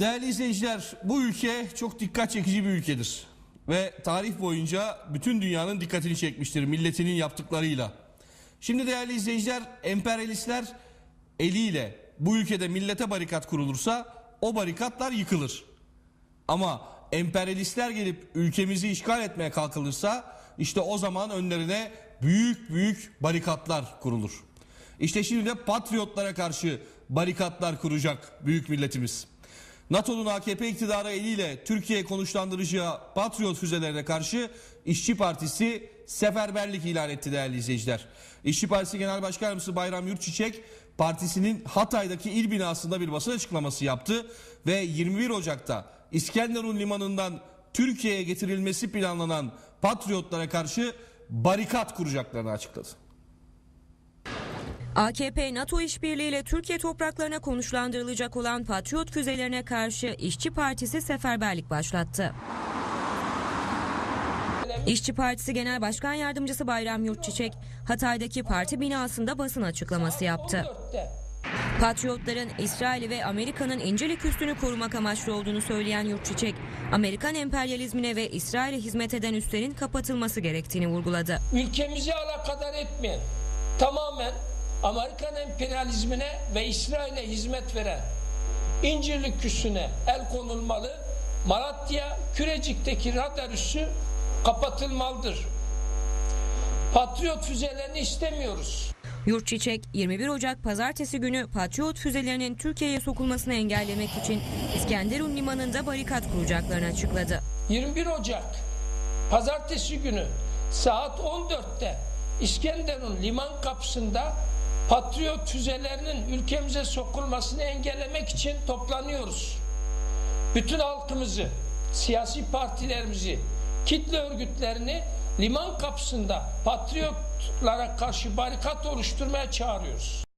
Değerli izleyiciler, bu ülke çok dikkat çekici bir ülkedir. Ve tarih boyunca bütün dünyanın dikkatini çekmiştir milletinin yaptıklarıyla. Şimdi değerli izleyiciler, emperyalistler eliyle bu ülkede millete barikat kurulursa o barikatlar yıkılır. Ama emperyalistler gelip ülkemizi işgal etmeye kalkılırsa işte o zaman önlerine büyük büyük barikatlar kurulur. İşte şimdi de patriotlara karşı barikatlar kuracak büyük milletimiz. NATO'nun AKP iktidarı eliyle Türkiye konuşlandıracağı Patriot füzelerine karşı İşçi Partisi seferberlik ilan etti değerli izleyiciler. İşçi Partisi Genel Başkan Yardımcısı Bayram Yurtçiçek partisinin Hatay'daki il binasında bir basın açıklaması yaptı ve 21 Ocak'ta İskenderun limanından Türkiye'ye getirilmesi planlanan Patriotlara karşı barikat kuracaklarını açıkladı. AKP NATO işbirliğiyle Türkiye topraklarına konuşlandırılacak olan Patriot füzelerine karşı İşçi Partisi seferberlik başlattı. İşçi Partisi Genel Başkan Yardımcısı Bayram Yurtçiçek, Hatay'daki parti binasında basın açıklaması yaptı. Patriotların İsrail ve Amerika'nın İncirlik üstünü korumak amaçlı olduğunu söyleyen Yurtçiçek, Amerikan emperyalizmine ve İsrail'e hizmet eden üslerin kapatılması gerektiğini vurguladı. ülkemizi alakadar etmeyen, tamamen Amerikan emperyalizmine ve İsrail'e hizmet veren İncirlik üssüne el konulmalı, Malatya Kürecik'teki radar üssü kapatılmalıdır. Patriot füzelerini istemiyoruz. Yurtçiçek 21 Ocak pazartesi günü Patriot füzelerinin Türkiye'ye sokulmasını engellemek için İskenderun limanında barikat kuracaklarını açıkladı. 21 Ocak pazartesi günü saat 14'te İskenderun liman kapısında Patriot füzelerinin ülkemize sokulmasını engellemek için toplanıyoruz. Bütün halkımızı, siyasi partilerimizi, kitle örgütlerini liman kapısında patriotlara karşı barikat oluşturmaya çağırıyoruz.